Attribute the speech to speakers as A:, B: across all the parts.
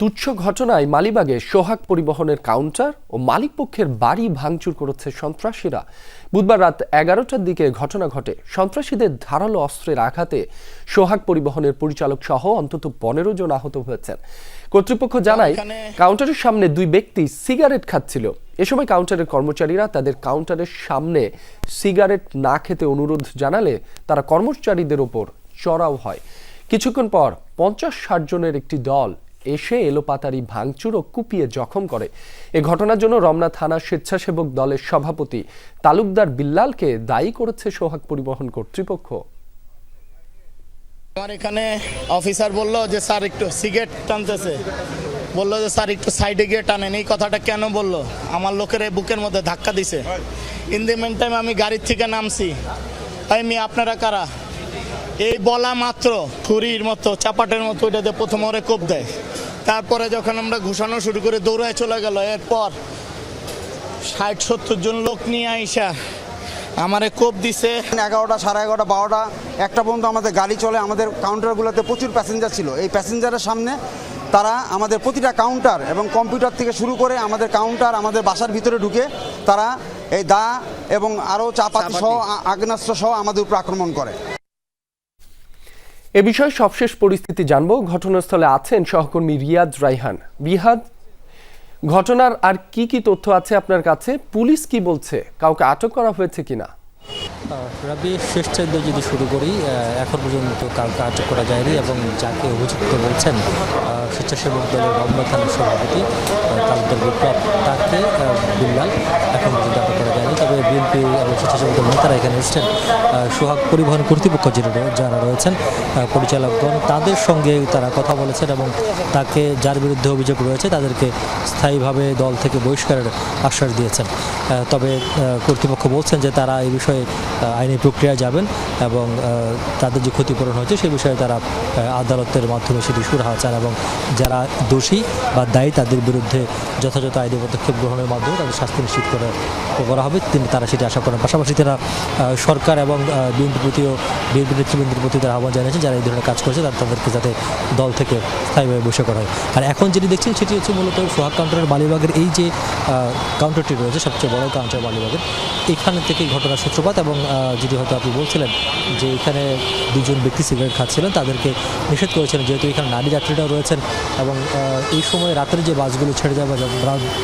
A: তুচ্ছ ঘটনায় মালিবাগে সোহাগ পরিবহনের কাউন্টার ও মালিকপক্ষের বাড়ি ভাঙচুর করেছে সন্ত্রাসীরা। বুধবার রাত এগারোটার দিকে ঘটনা ঘটে। সন্ত্রাসীদের ধারালো অস্ত্রের আঘাতে সোহাগ পরিবহনের পরিচালক সহ অন্তত পনেরো জন আহত হয়েছেন। কর্তৃপক্ষ জানায় কাউন্টারের সামনে দুই ব্যক্তি সিগারেট খাচ্ছিল। এ সময় কাউন্টারের কর্মচারীরা তাদের কাউন্টারের সামনে সিগারেট না খেতে অনুরোধ জানালে তারা কর্মচারীদের ওপর চড়াও হয়। কিছুক্ষণ পর পঞ্চাশ ষাট জনের একটি দল এসে এলোপাতারি ভাঙচুর ও কুপিয়ে জখম করে। এ ঘটনার জন্য রমনা থানা স্বেচ্ছাসেবক দলের সভাপতি তালুকদার বিল্লালকে দায়ী করেছে সোহাগ পরিবহন কর্তৃপক্ষ।
B: আমার এখানে অফিসার বলল যে, স্যার, একটু সিগারেট টানতেছে। বলল যে, স্যার, একটু সাইডে গিয়ে টানেন। এই কথাটা কেন বলল? আমার লোকের এই বুকের মধ্যে ধাক্কা দিছে। ইন দি মেন টাইম আমি গাড়ির থেকে নামছি। মেয়ে, আপনারা কারা? এই বলা মাত্র ছুরির মতো চাপাটের মতো ওইটাতে প্রথম ওরে কোপ দেয়। তারপরে যখন আমরা ঘুষানো শুরু করে দৌড়ায় চলে গেল এরপর ষাট সত্তর জন লোক নিয়ে আইসা আমারে কোপ দিছে।
C: এগারোটা সাড়ে এগারোটা বারোটা একটা পর্যন্ত আমাদের গাড়ি চলে আমাদের কাউন্টারগুলোতে প্রচুর প্যাসেঞ্জার ছিল। এই প্যাসেঞ্জারের সামনে তারা আমাদের প্রতিটা কাউন্টার এবং কম্পিউটার থেকে শুরু করে আমাদের কাউন্টার আমাদের বাসার ভিতরে ঢুকে তারা এই দা এবং আরও চাপাতি। সহ আ- আগ্নেয়াস্ত্র সহ আমাদের উপর আক্রমণ করে।
A: এ বিষয়ে সবশেষ পরিস্থিতি জানব। ঘটনাস্থলে আছেন সহকর্মী রিয়াজ রাইহান রিহাদ ঘটনার আর কি কি তথ্য আছে আপনার কাছে? পুলিশ কি বলছে? কাউকে আটক করা হয়েছে কিনা?
D: রাবি, শেষ চাইতে যদি শুরু করি এখন পর্যন্ত কাউকে আটক করা যায়নি এবং যাকে অভিযুক্ত বলছেন স্বেচ্ছাসেবক দলের রমনা থানার সভাপতি তালুকদার বিপ্লব তাকে বিল্লাল এখন পর্যন্ত আটক করা যায়নি। তবে বিএনপি এবং স্বেচ্ছাসেবক নেতারা এখানে এসেছেন। সোহাগ পরিবহন কর্তৃপক্ষ যারা রয়েছেন পরিচালকগণ, তাদের সঙ্গে তারা কথা বলেছেন এবং তাকে যার বিরুদ্ধে অভিযোগ রয়েছে, তাদেরকে স্থায়ীভাবে দল থেকে বহিষ্কারের আশ্বাস দিয়েছেন। তবে কর্তৃপক্ষ বলছেন যে তারা এই বিষয়ে আইনি প্রক্রিয়া যাবেন এবং তাদের যে ক্ষতিপূরণ হয়েছে সেই বিষয়ে তারা আদালতের মাধ্যমে সেটি সুরাহা চান এবং যারা দোষী বা দায়ী, তাদের বিরুদ্ধে যথাযথ আইনি পদক্ষেপ গ্রহণের মাধ্যমে তাদের শাস্তি নিশ্চিত করে করা হবে। তিনি তারা সেটি আশা করেন। পাশাপাশি তারা সরকার এবং বিএনপির প্রতিও, বিএনপি নেতৃবৃন্দের প্রতি তারা আহ্বান জানিয়েছেন যারা এই ধরনের কাজ করছে, তারা তাদেরকে যাতে দল থেকে স্থায়ীভাবে বসে করা হয়। আর এখন যেটি দেখছেন সেটি হচ্ছে মূলত সোহাগ কাউন্টারের মালিবাগের এই যে কাউন্টারটি রয়েছে, সবচেয়ে বড় কাউন্টার মালিবাগের এখান থেকেই ঘটনার সূত্রপাত এবং যেটি হয়তো আপনি বলছিলেন যে এখানে দুজন ব্যক্তি সিগারেট খাচ্ছিলেন, তাদেরকে নিষেধ করেছিলেন যেহেতু এখানে নারী যাত্রীরাও রয়েছেন এবং এই সময় রাতের যে বাসগুলো ছেড়ে বা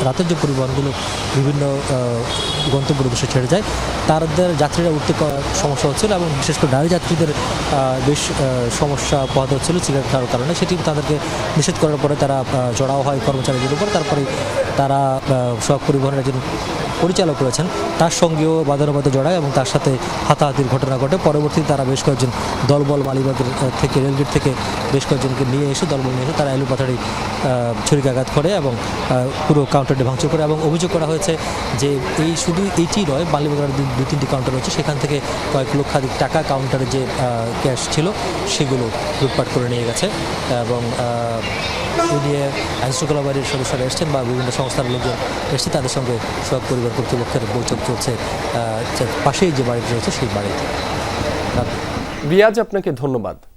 D: রাতের যে পরিবহনগুলো বিভিন্ন গন্তব্য উদ্দেশ্যে ছেড়ে যায়। তাদের যাত্রীরা উঠতে সমস্যা হচ্ছিল এবং বিশেষ করে নারী যাত্রীদের বেশ সমস্যা পোহাতে হচ্ছিল সিগারেট কারণে। সেটি তাদেরকে নিষেধ করার পরে তারা জড়াও হয় কর্মচারীদের উপর। তারপরে তারা সব পরিবহনের একজন পরিচালক রয়েছেন। তার সঙ্গেও বাদানুবাদে জড়ায় এবং তার সাথে হাতাহাতির ঘটনা ঘটে। পরবর্তীতে তারা বেশ কয়েকজন দলবল মালিবাগের আহ, থেকে রেলগেট থেকে বেশ কয়েকজনকে নিয়ে এসে দলবল নিয়ে এসে তারা এলু পাথাড়ি ছুরিকাঘাত করে এবং পুরো কাউন্টারটি ভাঙচুর করে এবং অভিযোগ করা হয়েছে যে এই শুধু এইটি নয় মালিবাগের দু তিনটি কাউন্টার রয়েছে। সেখান থেকে কয়েক লক্ষাধিক টাকা কাউন্টারে যে ক্যাশ ছিল সেগুলো লুটপাট করে নিয়ে গেছে এবং নিয়ে আইনশৃঙ্খলা বাহিনীর সদস্যরা এসছেন বা বিভিন্ন সংস্থার লোকজন এসছে, তাদের সঙ্গে সব পরিবার কর্তৃপক্ষের বৈঠক চলছে পাশেই যে বাড়িটি রয়েছে সেই বাড়িতে।
A: রিয়াজ, আপনাকে ধন্যবাদ।